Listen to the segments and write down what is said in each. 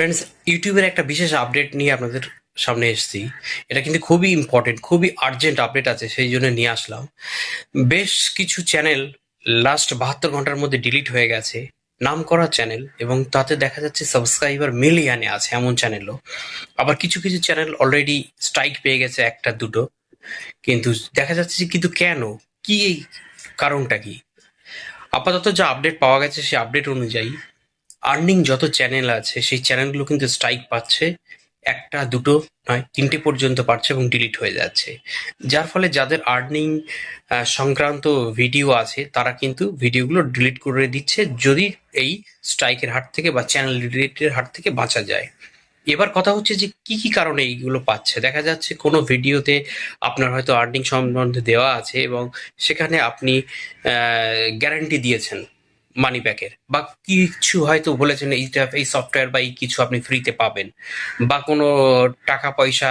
Friends ইউটিউবের একটা বিশেষ আপডেট নিয়ে আপনাদের সামনে এসেছি। এটা কিন্তু খুবই ইম্পর্টেন্ট খুবই আর্জেন্ট আপডেট আছে, সেই জন্য নিয়ে আসলাম। বেশ কিছু চ্যানেল লাস্ট বাহাত্তর ঘণ্টার মধ্যে ডিলিট হয়ে গেছে নাম করা চ্যানেল এবং তাতে দেখা যাচ্ছে সাবস্ক্রাইবার মিলিয়নে আছে এমন চ্যানেলও আবার কিছু কিছু চ্যানেল অলরেডি স্ট্রাইক পেয়ে গেছে একটা, দুটো। কিন্তু দেখা যাচ্ছে যে কিন্তু কেন? কি এই কারণটা কি? আপাতত যা আপডেট পাওয়া গেছে সেই আপডেট অনুযায়ী আর্নিং যত চ্যানেল আছে, সেই চ্যানেলগুলো কিন্তু স্ট্রাইক পাচ্ছে। একটা, দুটো, নয়, তিনটে পর্যন্ত পাচ্ছে এবং ডিলিট হয়ে যাচ্ছে। যার ফলে যাদের আর্নিং সংক্রান্ত ভিডিও আছে, তারা কিন্তু ভিডিওগুলো ডিলিট করে দিচ্ছে যদি এই স্ট্রাইকের হাত থেকে বা চ্যানেল ডিলিটের হাত থেকে বাঁচা যায়। এবার কথা হচ্ছে যে কি কি কারণে এইগুলো পাচ্ছে? দেখা যাচ্ছে কোনো ভিডিওতে আপনার হয়তো আর্নিং সম্বন্ধে দেওয়া আছে এবং সেখানে আপনি গ্যারান্টি দিয়েছেন। মানি ব্যাকের বা কিছু হয়তো বলেছেন এইটা এই সফটওয়্যার বা এই কিছু আপনি ফ্রিতে পাবেন। বা কোনো টাকা পয়সা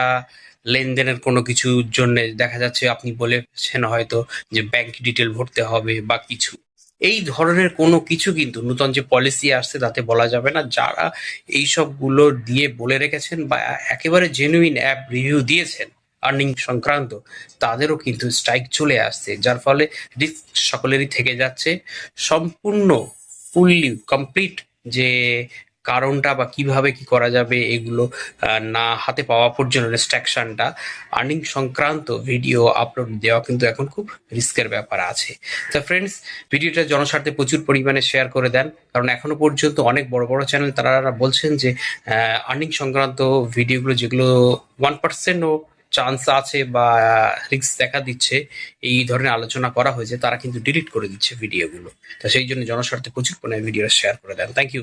লেনদেনের কোনো কিছুর জন্য দেখা যাচ্ছে আপনি বলেছেন হয়তো যে ব্যাংক ডিটেল ভরতে হবে বা কিছু। এই ধরনের কোনো কিছু কিন্তু নূতন যে পলিসি আসছে তাতে বলা যাবে না। যারা এই সবগুলো দিয়ে বলে রেখেছেন বা একেবারে জেনুইন অ্যাপ রিভিউ দিয়েছেন আর্নিং সংক্রান্ত, তাদেরও কিন্তু স্ট্রাইক চলে আসছে, যার ফলে রিস্ক সকলেরই থেকে যাচ্ছে। সম্পূর্ণ ফুললি কমপ্লিট যে কারণটা বা কীভাবে কি করা যাবে, এগুলো না হাতে পাওয়া পর্যন্ত রেস্ট্রাকশনটা আর্নিং সংক্রান্ত ভিডিও আপলোড দেওয়া কিন্তু এখন খুব রিস্কের ব্যাপার আছে। তো ফ্রেন্ডস ভিডিওটা জনস্বার্থে প্রচুর পরিমাণে শেয়ার করে দেন, কারণ এখনও পর্যন্ত অনেক বড় বড় চ্যানেল তারা বলছেন যে আর্নিং সংক্রান্ত ভিডিওগুলো যেগুলো ওয়ান পার্সেন্টও চান্স আছে বা রিক্স দেখা দিচ্ছে, এই ধরনের আলোচনা করা হয়েছে, তারা কিন্তু ডিলিট করে দিচ্ছে ভিডিওগুলো তো সেই জন্য জনস্বার্থে প্রচুর পরিমাণে ভিডিও শেয়ার করে দেন। Thank you